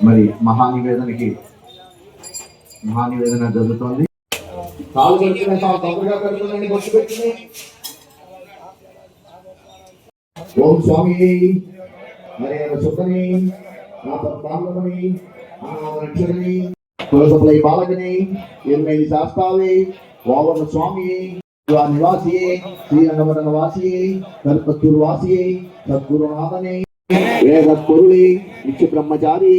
మరి మహానివేదనకి మహానివేదన జరుగుతోంది. కాలు కడుక్కునే చాలు తొందరగా కడుక్కునండి బొట్టు పెట్టుకుని ఓం స్వామి. మరి సుఖని నా బ్రాహ్మణని రక్షణని తులసపలై బాలకని ఎనిమిది శాస్త్రాలి వావన స్వామి నివాసియే శ్రీరంగవరణ వాసియే కల్పత్తూరు వాసియే సద్గురునాథని వేద పొరుళి నిత్య బ్రహ్మచారి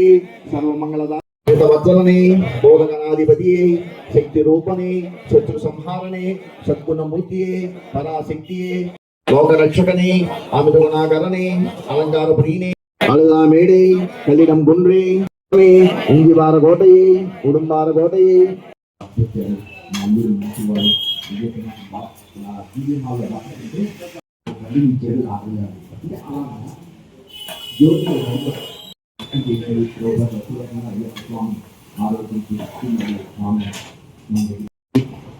సర్వమంగళదా వత్సలని బోధగణాధిపతి శక్తి రూపని శత్రు సంహారణే సద్గుణమూర్తియే పరాశక్తియే லோகரட்சகனே அமிதகுணாகரனே அலங்கார பிரியனே அழுதா மேடை கல்லிடம் குன்றே இங்கிவார கோட்டையே உடும்பார கோட்டையே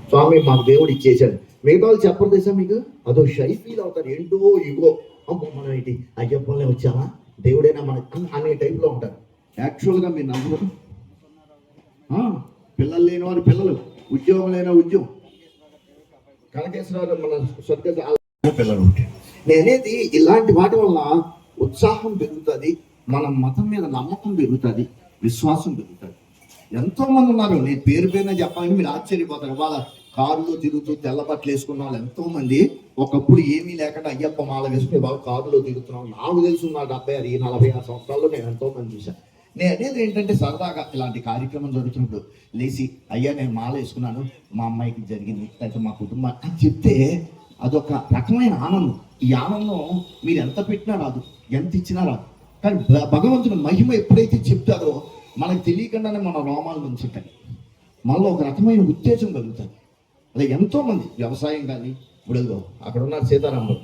స్వామి మాకు దేవుడు ఇచ్చేసాడు మిగతా వాళ్ళు చెప్పరు తెలుసా మీకు? అదో షై ఫీల్ అవుతారు. ఏంటో ఇగో. అమ్మో మనం ఏంటి అయ్యప్పలే వచ్చామా? దేవుడైనా మనకు అనే టైప్లో ఉంటారు. యాక్చువల్గా మీరు నమ్మరు. ఆ, పిల్లలు లేని వారి పిల్లలు. ఉద్యోగం లేని ఉద్యోగం. కనకేశ్వరరావు మన స్వర్గ పిల్లలు నేనేది ఇలాంటి వాటి వల్ల ఉత్సాహం పెరుగుతుంది మన మతం మీద నమ్మకం పెరుగుతుంది విశ్వాసం పెరుగుతుంది. ఎంతో మంది ఉన్నారు. నేను పేరు పేరున చెప్పాలని మీరు ఆశ్చర్యపోతారు. వాళ్ళ కారులో తిరుగుతూ తెల్ల బట్టలు వేసుకున్న వాళ్ళు ఎంతో మంది ఒకప్పుడు ఏమీ లేకుండా అయ్యప్ప మాల వేసుకుని బాగా కారులో తిరుగుతున్నాం నాకు తెలుసు నా డెబ్బై ఆరు ఈ నలభై ఆరు సంవత్సరాల్లో నేను ఎంతో మంది చూశాను నేను అనేది ఏంటంటే సరదాగా ఇలాంటి కార్యక్రమం జరుగుతున్నప్పుడు లేచి అయ్యా నేను మాల వేసుకున్నాను మా అమ్మాయికి జరిగింది లేకపోతే మా కుటుంబం అని చెప్తే అదొక రకమైన ఆనందం. ఈ ఆనందం మీరు ఎంత పెట్టినా రాదు ఎంత ఇచ్చినా రాదు. కానీ భగవంతుని మహిమ ఎప్పుడైతే చెప్తారో మనకు తెలియకుండానే మన రోమాలు నుంచి ఉంటాయి మనలో ఒక రకమైన ఉత్తేజం కలుగుతుంది. అలా ఎంతోమంది వ్యవసాయం కానీ ఇప్పుడు అక్కడ ఉన్నారు సీతారాములు.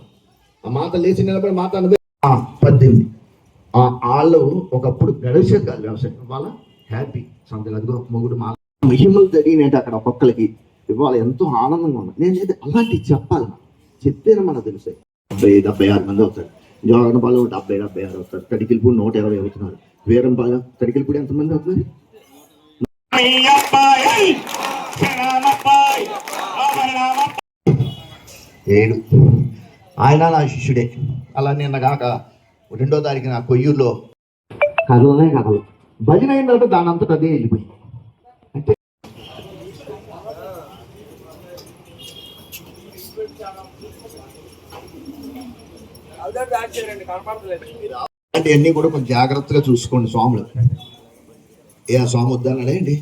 ఆ మాత లేచి నిలబడి మాత అనబై పద్దెనిమిది. ఆ వాళ్ళు ఒకప్పుడు గడిచేది కాదు వ్యవసాయం వాళ్ళ హ్యాపీ సంథింగ్ అదిగో మొగుడు మా మహిమలు జరిగినట్టు అక్కడ ఒక్కొక్కరికి ఇవాళ ఎంతో ఆనందంగా ఉన్నాను నేను అలాంటివి చెప్పాలి చెప్తేనే మనకు తెలుస్తాయి డెబ్బై డెబ్బై ఆరు మంది అవుతారు. జోగనపాలెం డెబ్బై డెబ్బై ఆరు అవుతారు. తడికిలిపూడి నూట ఇరవై అవుతున్నారు. వీరంపాలెం తడికిలిపూడి ఎంతమంది అవుతున్నారు? ఏడు. ఆయన నా శిష్యుడే. అలా నిన్న కాక రెండో తారీఖు నా కొయ్యూరులో కథలనే కథలు. భజన అయిందంటే దాని అంతటా అదే వెళ్ళిపోయి అంటే అంటే అన్ని కూడా కొంచెం జాగ్రత్తగా చూసుకోండి స్వాములు. ఏ ఆ స్వామి వద్దన్నాడే అండి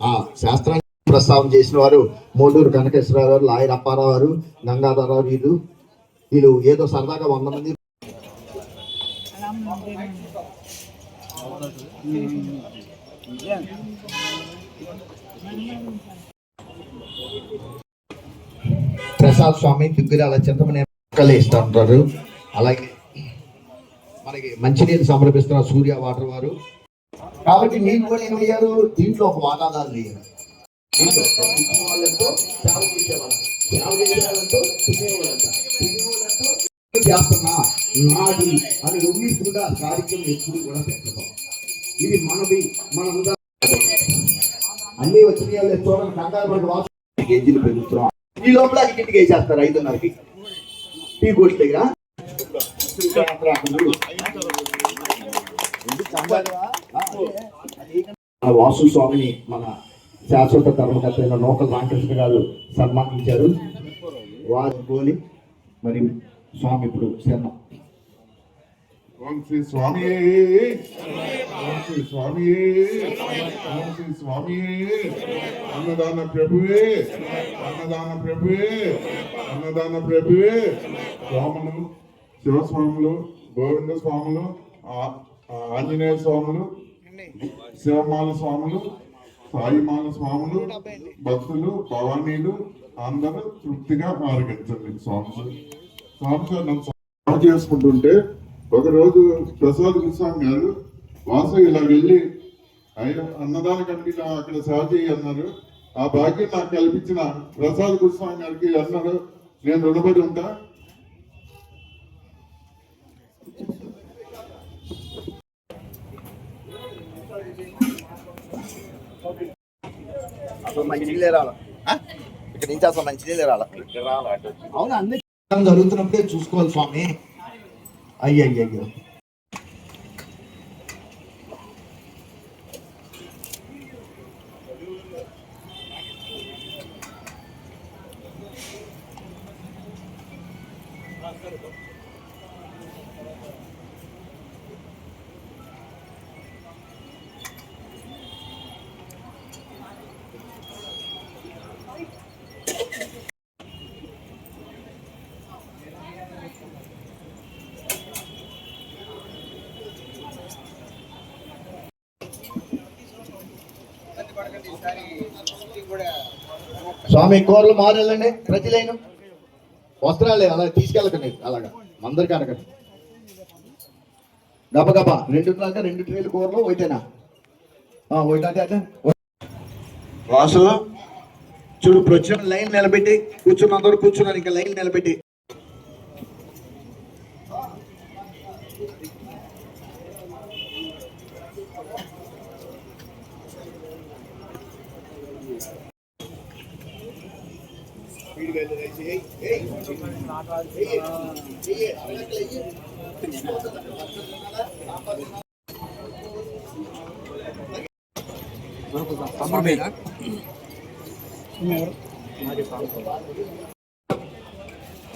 ఆ శాస్త్రాన్ని ప్రస్తావన చేసిన వారు మోడూరు కనకేశ్వరరావు గారు లాయర్ అప్పారావు గారు గంగాధరరావు వీళ్ళు వీళ్ళు ఏదో సరదాగా వంద మంది. ప్రసాద్ స్వామి దిగ్గురాల చింతమనే మొక్కలు ఇస్తూ ఉంటారు అలాగే మనకి మంచినీళ్ళు సమర్పిస్తున్న సూర్య వాటర్ వారు. కాబట్టి మీరు కూడా ఏమయ్యారు దీంట్లో ఒక వాటాదారులు అయ్యారు దీంట్లో ఇచ్చిన వాళ్ళంతో సేవ సేవ తినేవాళ్ళంట తినేవాళ్ళంతో చేస్తున్నా నాది అని ఊహిస్తుగా కార్యక్రమం ఎప్పుడు కూడా పెట్టడం ఇది మనది మనందరం అన్ని వచ్చిన చూడండి కంగారు పడి వాసు కేజీలు పెరుగుతున్నాం ఈ లోపల ఇంటికి వేసేస్తారు ఐదున్నరకి టీ కోడి దగ్గర వాసు స్వామిని మన శాశ్వత ధర్మకర్త అయిన నూకల రామకృష్ణ గారు సన్మానించారు. వారి గోలి మరి స్వామి ఇప్పుడు శరణం. ఓం శ్రీ స్వామి. ఓం శ్రీ స్వామి. ఓం శ్రీ స్వామి. అన్నదాన ప్రభువే. అన్నదాన ప్రభువే. అన్నదాన ప్రభువే. స్వాములు శివస్వాములు గోవింద స్వాములు ఆంజనేయ స్వాములు శివమాల స్వాములు సాయిమాల స్వాములు భక్తులు భవానీలు అందరూ తృప్తిగా ఆరగించండి. స్వామి స్వామి చేసుకుంటుంటే ఒకరోజు ప్రసాద్ గుస్వామి గారు వాసు ఇలా వెళ్ళి అన్నదాన కమిటీలో అక్కడ సేవ చేయి అన్నారు. ఆ భాగ్యం నాకు కల్పించిన ప్రసాద్ గుస్వామి గారికి అన్నారు. నేను రుణపడి ఉంటా. అసలు మంచి ఇక్కడ నుంచి అసలు మంచి నీళ్ళే అవును? అన్ని జరుగుతున్నప్పుడే చూసుకోవాలి స్వామి. అయ్యయ్యో స్వామి కోరలు మారెళ్ళండి ప్రతి లైను వస్త్రాలే అలా తీసుకెళ్ళకండి అలాగా. అందరికి అడగండి. గబ గబ రెండు ట్రాక రెండు ట్రేలు కూరలు పోయితేనా ఆ, ఒకటి అదే వాసు చూడు ఇప్పుడు లైన్ నిలబెట్టి కూర్చున్న అందరూ కూర్చున్నారు ఇంకా లైన్ నిలబెట్టి.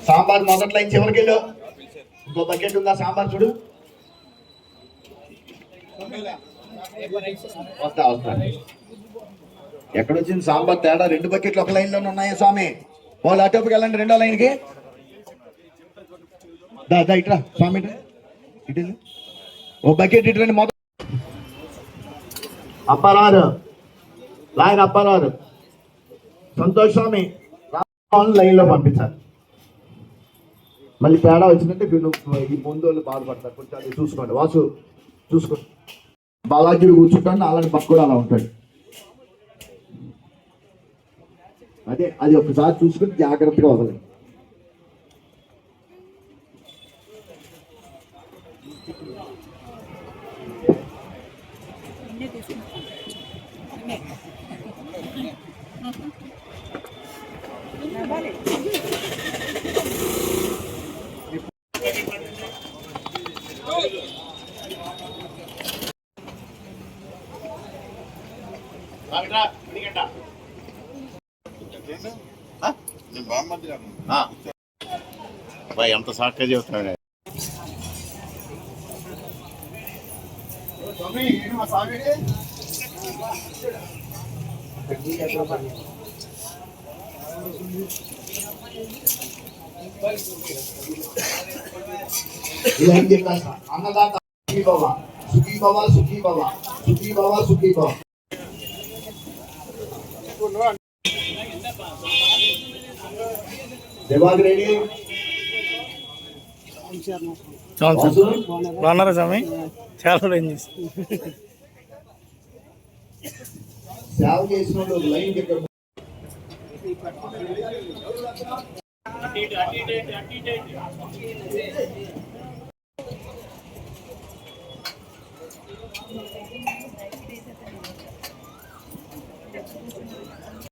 సాంబార్ మొదటి లైన్ చివరికి వెళ్ళు. ఇంకో బకెట్ ఉందా సాంబార్ చూడు. వస్తా వస్తా. ఎక్కడొచ్చింది సాంబార్ తేడా? రెండు బకెట్లు ఒక లైన్లోనే ఉన్నాయా స్వామి? వాళ్ళు అటువైపుకి వెళ్ళండి రెండో లైన్కి. దా దా ఇట్రా స్వామి ఇటు ఓ బకెట్ ఇటు మొదటి అప్పారారు లాయర్ అప్పారారు సంతోష్ స్వామి లైన్లో పంపించాలి. మళ్ళీ తేడా వచ్చిందంటే వీళ్ళు ఈ ముందు వాళ్ళు బాధపడతారు. కొంచెం అది చూసుకోండి. వాసు చూసుకోండి. బాలాజీ కూర్చుంటాడు అలాంటి పక్క కూడా అలా ఉంటాడు అదే అది ఒకసారి చూసుకుని జాగ్రత్తగా వదలండి అబ్బాయి ఎంత సాక్క చెబుతున్నాడు ఇలా ఏం చెప్పేస్తా అన్నదాత సుఖీ బాబా సుఖీ బాబా సుఖీ బాబా సుఖీ బాబా సుఖీ బాబా రెడ్డి. వాసు, బాగున్నారా? స్వామి? చాలా సేవ చేసిన వాళ్ళు లైన్ దగ్గర